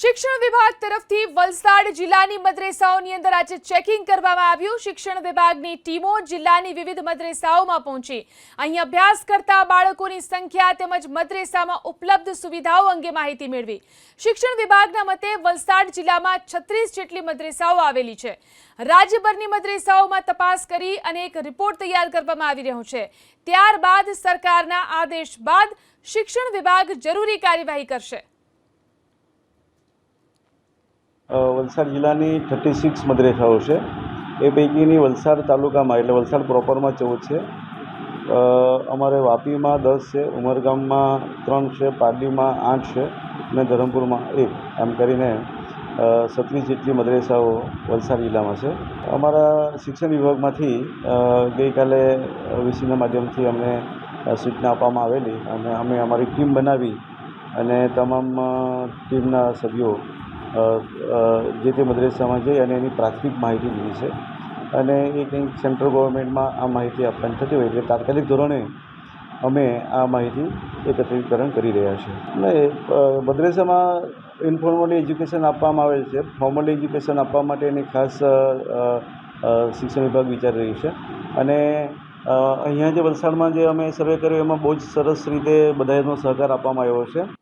શિક્ષણ વિભાગ તરફથી વલસાડ જિલ્લાની મદ્રેસાઓની અંદર આજે ચેકિંગ કરવામાં આવ્યું. શિક્ષણ વિભાગની ટીમો જિલ્લાની વિવિધ મદ્રેસાઓમાં પહોંચી. અહીં અભ્યાસ કરતા બાળકોની સંખ્યા તેમજ મદ્રેસામાં ઉપલબ્ધ સુવિધાઓ અંગે માહિતી મેળવી. શિક્ષણ વિભાગના મતે વલસાડ જિલ્લામાં છત્રીસ જેટલી મદ્રેસાઓ આવેલી છે. રાજ્યભરની મદ્રેસાઓમાં તપાસ કરી અને એક રિપોર્ટ તૈયાર કરવામાં આવી રહ્યો છે. ત્યારબાદ સરકારના આદેશ બાદ શિક્ષણ વિભાગ જરૂરી કાર્યવાહી કરશે. વલસાડ જિલ્લાની થર્ટી સિક્સ મદરેસાઓ છે. એ પૈકીની વલસાડ તાલુકામાં, એટલે વલસાડ પ્રોપરમાં ચૌદ છે. અમારે વાપીમાં દસ છે, ઉમરગામમાં ત્રણ છે, પારડીમાં આઠ છે અને ધરમપુરમાં એક. એમ કરીને સત્રીસ જેટલી મદ્રેસાઓ વલસાડ જિલ્લામાં છે. અમારા શિક્ષણ વિભાગમાંથી ગઈકાલે વીસીના માધ્યમથી અમને સૂચના આપવામાં આવેલી અને અમે અમારી ટીમ બનાવી અને તમામ ટીમના સભ્યો જે તે મદ્રેસામાં જઈ અને એની પ્રાથમિક માહિતી લીધી છે. અને એ કંઈક સેન્ટ્રલ ગવર્મેન્ટમાં આ માહિતી આપવાની થતી હોય એટલે તાત્કાલિક ધોરણે અમે આ માહિતી એકત્રીકરણ કરી રહ્યા છીએ. અને મદ્રેસામાં ઇન્ફોર્મલી એજ્યુકેશન આપવામાં આવે છે. ફોર્મલી એજ્યુકેશન આપવા માટેની ખાસ અ, અ, અ, શિક્ષણ વિભાગ વિચારી રહ્યું છે. અને અહીંયા જે વલસાડમાં જે અમે સર્વે કર્યો એમાં બહુ જ સરસ રીતે બધાનો સહકાર આપવામાં આવ્યો છે.